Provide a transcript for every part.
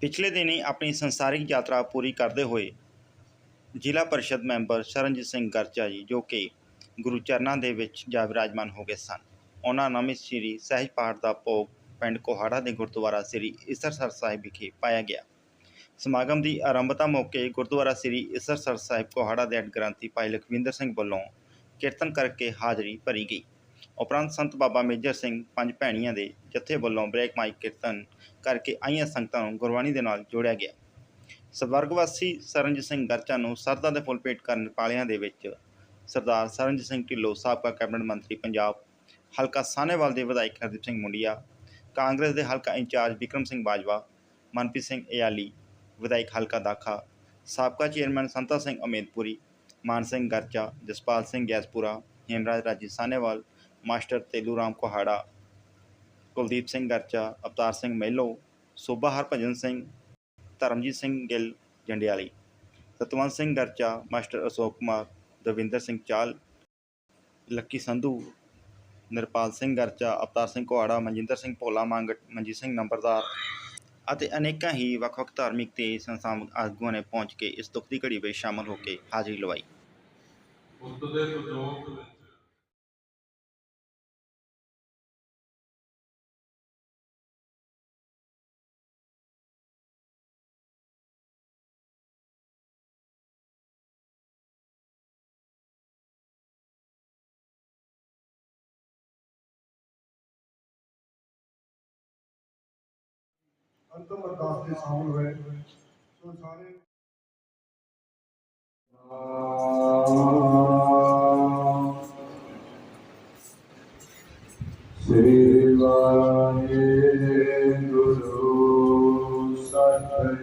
ਪਿਛਲੇ ਦਿਨੀ ਆਪਣੀ ਸੰਸਾਰਿਕ ਯਾਤਰਾ ਪੂਰੀ ਕਰਦੇ ਹੋਏ ਜ਼ਿਲ੍ਹਾ ਪਰਿਸ਼ਦ ਮੈਂਬਰ ਸ਼ਰਨਜੀਤ ਸਿੰਘ ਗਰਚਾ ਜੀ, ਜੋ ਕਿ ਗੁਰੂ ਚਰਨਾਂ ਦੇ ਵਿੱਚ ਜਾ ਵਿਰਾਜਮਾਨ ਹੋ ਗਏ ਸਨ। ਉਹਨਾਂ ਨਵੇਂ ਸ੍ਰੀ ਸਹਿਜ ਪਾਠ ਦਾ ਭੋਗ ਪਿੰਡ ਕੋਹਾੜਾ ਦੇ ਗੁਰਦੁਆਰਾ ਸ੍ਰੀ ਇਸਰਸਰ ਸਾਹਿਬ ਵਿਖੇ ਪਾਇਆ ਗਿਆ। ਸਮਾਗਮ ਦੀ ਆਰੰਭਤਾ ਮੌਕੇ ਗੁਰਦੁਆਰਾ ਸ੍ਰੀ ਇਸਰਸਰ ਸਾਹਿਬ ਕੋਹਾੜਾ ਦੇ ਹੈੱਡ ਗ੍ਰੰਥੀ ਭਾਈ ਲਖਵਿੰਦਰ ਸਿੰਘ ਵੱਲੋਂ ਕੀਰਤਨ ਕਰਕੇ ਹਾਜ਼ਰੀ ਭਰੀ ਗਈ। ਉਪਰੰਤ ਸੰਤ ਬਾਬਾ ਮੇਜਰ ਸਿੰਘ ਪੰਜ ਭੈਣੀਆਂ ਦੇ ਜਥੇ ਵੱਲੋਂ ਬ੍ਰੇਕ ਮਾਈਕ ਕੀਰਤਨ ਕਰਕੇ ਆਈਆਂ ਸੰਗਤਾਂ ਨੂੰ ਗੁਰਬਾਣੀ ਦੇ ਨਾਲ ਜੋੜਿਆ ਗਿਆ। ਸਵਰਗਵਾਸੀ ਸਰਨਜੀਤ ਸਿੰਘ ਗਰਚਾ ਨੂੰ ਸਰਦਾ ਦੇ ਫੁੱਲ ਭੇਟ ਕਰਨ ਵਾਲਿਆਂ ਦੇ ਵਿੱਚ ਸਰਦਾਰ ਸਰਨਜੀਤ ਸਿੰਘ ਢਿੱਲੋਂ, ਸਾਬਕਾ ਕੈਬਨਿਟ ਮੰਤਰੀ ਪੰਜਾਬ, ਹਲਕਾ ਸਾਹਨੇਵਾਲ ਦੇ ਵਿਧਾਇਕ ਹਰਦੀਪ ਸਿੰਘ ਮੁੰਡੀਆ, ਕਾਂਗਰਸ ਦੇ ਹਲਕਾ ਇੰਚਾਰਜ ਵਿਕਰਮ ਸਿੰਘ ਬਾਜਵਾ, ਮਨਪ੍ਰੀਤ ਸਿੰਘ ਇਆਲੀ, ਵਿਧਾਇਕ ਹਲਕਾ ਦਾਖਾ, ਸਾਬਕਾ chairman Santa Singh Amedpuri Maan Singh Garcha, Jaspal Singh Gaspura, Hemraj Raji Sahnewal master Telu Ram Kohara, Kuldeep Singh Garcha, Avtar Singh Mahilo, Sobha Harbhajan Singh, Dharamjit Singh Gill Jandiali, Satwant Singh Garcha, master Ashok Kumar, Davinder Singh Chal, Lucky Sandhu, Nirpal Singh Garcha, Avtar Singh Kuhara, Manjinder Singh ਭੋਲਾ ਮੰਗ, ਮਨਜੀਤ ਸਿੰਘ ਨੰਬਰਦਾਰ ਅਤੇ ਅਨੇਕਾਂ ਹੀ ਵੱਖ-ਵੱਖ ਧਾਰਮਿਕ ਤੇ ਸੰਸਥਾਵਾਂ ਆਗੂਆਂ ਨੇ ਪਹੁੰਚ ਕੇ ਇਸ ਦੁੱਖ ਦੀ ਘੜੀ ਵਿੱਚ ਸ਼ਾਮਲ ਹੋ ਕੇ ਹਾਜ਼ਰੀ ਲਵਾਈ। ਬੁੱਧ ਦੇ ਸੰਜੋਗ ਅੰਤਮ ਅਰਦਾਸ ਦੇ ਸ਼ਾਮਲ ਹੋਏ। ਸੋ ਸਾਰੇ ਸ੍ਰੀ ਵਾਹਿਗੁਰੂ ਸਤਿ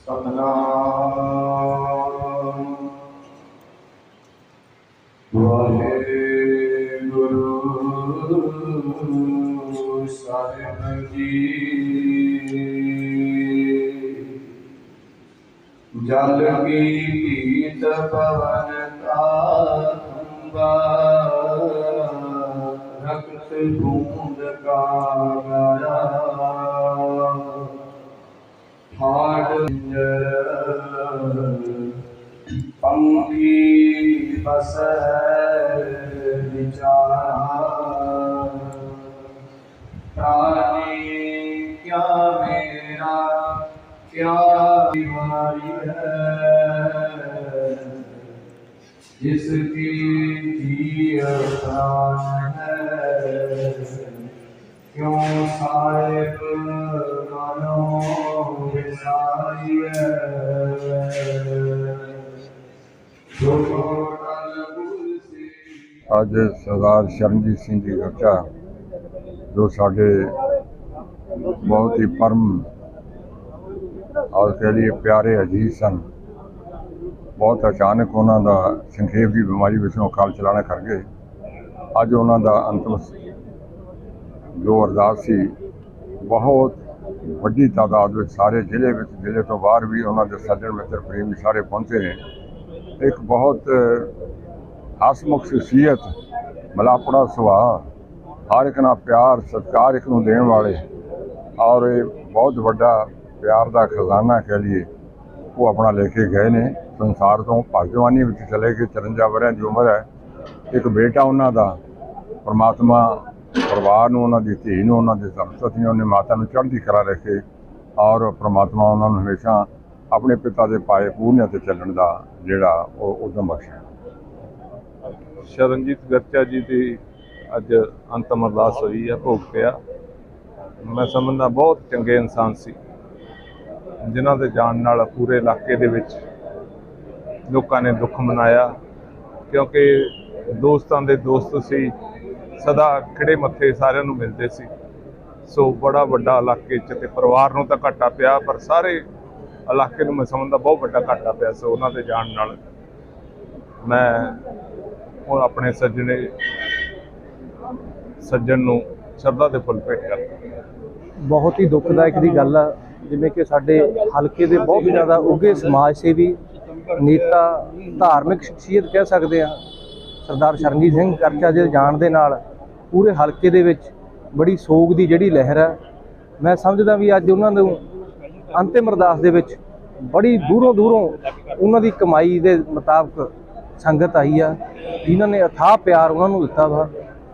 ਸਤਨਾਮ ਵਾਹਿਗੁਰੂ ਸਾਹਿਬ ਜੀ ਜਲ ਕੀ ਪੀਤ ਪਵਨ ਤਾੰਬਾ ਰਕਤ ਬੂੰਦ ਕਾ ਗਾਇਆ ਹਾੜ ਪੰਗੀ ਬਸ ਵਿਚਾਰਾ ਕਿਆ ਬਿਮਾਰੀ ਹੈ ਜਿਸ ਕੀ ਜੀ ਪ੍ਰਾਨ ਹੈ ਕਿਉਂ ਸਾਹਿਬ ਮਨੋ ਵਿਸਾਰੀ ਹੈ ਜੋ ਟਲ ਗੁਰਸੀ ਅੱਜ ਸਰਦਾਰ ਸ਼ਰਨਜੀਤ ਸਿੰਘ ਜੀ ਗਰਚਾ ਜੋ ਸਾਡੇ ਬਹੁਤ ਹੀ ਪਰਮ ਔਰ ਕਹਿ ਲਈਏ ਪਿਆਰੇ ਅਜੀਜ਼ ਸਨ। ਬਹੁਤ ਅਚਾਨਕ ਉਹਨਾਂ ਦਾ ਸੰਖੇਪ ਦੀ ਬਿਮਾਰੀ ਵਿੱਚੋਂ ਅਕਾਲ ਚਲਾਣਾ ਕਰ ਗਏ। ਅੱਜ ਉਹਨਾਂ ਦਾ ਅੰਤਮ ਜੋ ਅਰਦਾਸ ਸੀ, ਬਹੁਤ ਵੱਡੀ ਤਾਦਾਦ ਵਿੱਚ ਸਾਰੇ ਜ਼ਿਲ੍ਹੇ ਵਿੱਚ, ਜ਼ਿਲ੍ਹੇ ਤੋਂ ਬਾਹਰ ਵੀ ਉਹਨਾਂ ਦੇ ਸੱਜਣ ਮਿੱਤਰ ਪ੍ਰੇਮੀ ਸਾਰੇ ਪਹੁੰਚੇ ਨੇ। ਇੱਕ ਬਹੁਤ ਹਸਮੁਖ ਸ਼ਖਸੀਅਤ ਮਲਾਪੜਾ ਸੁਭਾਅ, ਹਰ ਇੱਕ ਨਾਲ ਪਿਆਰ, ਸਤਿਕਾਰ ਇੱਕ ਨੂੰ ਦੇਣ ਵਾਲੇ ਔਰ ਇਹ ਬਹੁਤ ਵੱਡਾ ਪਿਆਰ ਦਾ ਖਜ਼ਾਨਾ ਕਹਿ ਲਈਏ, ਉਹ ਆਪਣਾ ਲੈ ਕੇ ਗਏ ਨੇ। ਸੰਸਾਰ ਤੋਂ ਭਾਗਵਾਨੀ ਵਿੱਚ ਚਲੇ ਗਏ 54 ਵਰਿਆਂ ਦੀ ਉਮਰ ਹੈ। ਇੱਕ ਬੇਟਾ ਉਹਨਾਂ ਦਾ, ਪਰਮਾਤਮਾ ਪਰਿਵਾਰ ਨੂੰ ਉਹਨਾਂ ਦੀ, ਧੀ ਨੂੰ ਉਹਨਾਂ ਦੇ ਧਰਮਪਤੀ ਨੂੰ ਉਹਨੇ ਮਾਤਾ ਨੂੰ ਚੜ੍ਹਦੀ ਕਲਾ ਰੱਖੇ ਔਰ ਪਰਮਾਤਮਾ ਉਹਨਾਂ ਨੂੰ ਹਮੇਸ਼ਾ ਆਪਣੇ ਪਿਤਾ ਦੇ ਪਾਏ ਪੂਰਨਿਆਂ ਤੇ ਚੱਲਣ ਦਾ ਜਿਹੜਾ ਉਹ ਉਦਮ ਬਖਸ਼ੇ ਸ਼ਰਨਜੀਤ ਗਰਚਾ ਜੀ ਦੀ ਅੱਜ ਅੰਤਮ ਅਰਦਾਸ ਹੋਈ ਹੈ, ਭੋਗ ਪਿਆ। ਮੈਂ ਸਮਝਦਾ ਬਹੁਤ ਚੰਗੇ ਇਨਸਾਨ ਸੀ। ਜਿਨ੍ਹਾਂ ਦੇ ਜਾਣ ਨਾਲ ਪੂਰੇ ਇਲਾਕੇ ਦੇ ਵਿੱਚ ਲੋਕਾਂ ਨੇ ਦੁੱਖ ਮਨਾਇਆ, ਕਿਉਂਕਿ ਦੋਸਤਾਂ ਦੇ ਦੋਸਤ ਸੀ, ਸਦਾ ਖੜੇ ਮੱਥੇ ਸਾਰਿਆਂ ਨੂੰ ਮਿਲਦੇ ਸੀ। ਸੋ ਬੜਾ ਵੱਡਾ ਇਲਾਕੇ 'ਚ ਤੇ ਪਰਿਵਾਰ ਨੂੰ ਤਾਂ ਘਾਟਾ ਪਿਆ, ਪਰ ਸਾਰੇ ਇਲਾਕੇ ਨੂੰ ਮੈਂ ਸਮਝਦਾ ਬਹੁਤ ਵੱਡਾ ਘਾਟਾ ਪਿਆ ਸੋ ਉਹਨਾਂ ਦੇ ਜਾਣ ਨਾਲ। ਮੈਂ ਉਹ ਆਪਣੇ ਸੱਜਣੇ, ਸੱਜਣ ਨੂੰ ਸ਼ਰਧਾ ਦੇ ਫੁੱਲ ਭੇਟ ਕਰਦਾ ਬਹੁਤ ਹੀ ਦੁੱਖਦਾਇਕ ਦੀ ਗੱਲ ਆ। ਜਿਵੇਂ ਕਿ ਸਾਡੇ ਹਲਕੇ ਦੇ ਬਹੁਤ ਜ਼ਿਆਦਾ ਉੱਘੇ ਸਮਾਜ ਸੇਵੀ, ਨੇਤਾ, ਧਾਰਮਿਕ ਸ਼ਖਸੀਅਤ ਕਹਿ ਸਕਦੇ ਆ ਸਰਦਾਰ ਸ਼ਰਨਜੀਤ ਸਿੰਘ ਕਰਚਾ ਦੇ ਜਾਣ ਦੇ ਨਾਲ ਪੂਰੇ ਹਲਕੇ ਦੇ ਵਿੱਚ ਬੜੀ ਸੋਗ ਦੀ ਜਿਹੜੀ ਲਹਿਰ ਹੈ, ਮੈਂ ਸਮਝਦਾ ਵੀ ਅੱਜ ਉਹਨਾਂ ਨੂੰ ਅੰਤਿਮ ਅਰਦਾਸ ਦੇ ਵਿੱਚ ਬੜੀ ਦੂਰੋਂ ਦੂਰੋਂ ਉਹਨਾਂ ਦੀ ਕਮਾਈ ਦੇ ਮੁਤਾਬਕ ਸੰਗਤ ਆਈ ਆ, ਜਿਨ੍ਹਾਂ ਨੇ ਅਥਾਹ ਪਿਆਰ ਉਹਨਾਂ ਨੂੰ ਦਿੱਤਾ ਵਾ।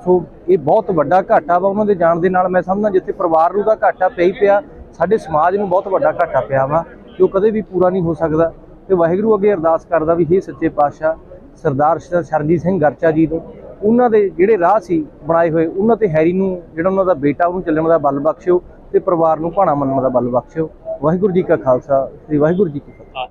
ਸੋ ਇਹ ਬਹੁਤ ਵੱਡਾ ਘਾਟਾ ਵਾ ਉਹਨਾਂ ਦੇ ਜਾਣ ਦੇ ਨਾਲ। ਮੈਂ ਸਮਝਦਾ ਜਿੱਥੇ ਪਰਿਵਾਰ ਨੂੰ ਦਾ ਘਾਟਾ ਪਿਆ ਪਿਆ ਸਾਡੇ ਸਮਾਜ ਨੂੰ ਬਹੁਤ ਵੱਡਾ ਘਾਟਾ ਪਿਆ ਵਾ ਜੋ ਕਦੇ ਵੀ ਪੂਰਾ ਨਹੀਂ ਹੋ ਸਕਦਾ। ਤੇ ਵਾਹਿਗੁਰੂ ਅੱਗੇ ਅਰਦਾਸ ਕਰਦਾ ਵੀ, ਹੇ ਸੱਚੇ ਪਾਤਸ਼ਾਹ, ਸਰਦਾਰ ਸ਼ਰਨਜੀਤ ਸਿੰਘ ਗਰਚਾ ਜੀ ਨੂੰ ਉਹਨਾਂ ਦੇ ਜਿਹੜੇ ਰਾਹ ਸੀ ਬਣਾਏ ਹੋਏ, ਉਹਨਾਂ ਤੇ ਹੈਰੀ ਨੂੰ, ਜਿਹੜਾ ਉਹਨਾਂ ਦਾ ਬੇਟਾ, ਉਹਨੂੰ ਚੱਲਣ ਦਾ ਬਲ ਬਖਸ਼ਿਓ ਤੇ ਪਰਿਵਾਰ ਨੂੰ ਭਾਣਾ ਮੰਨਣ ਦਾ ਬਲ ਬਖਸ਼ਿਓ। ਵਾਹਿਗੁਰੂ ਜੀ ਕਾ ਖਾਲਸਾ, ਸ੍ਰੀ ਵਾਹਿਗੁਰੂ ਜੀ ਕੀ ਫਤਿਹ।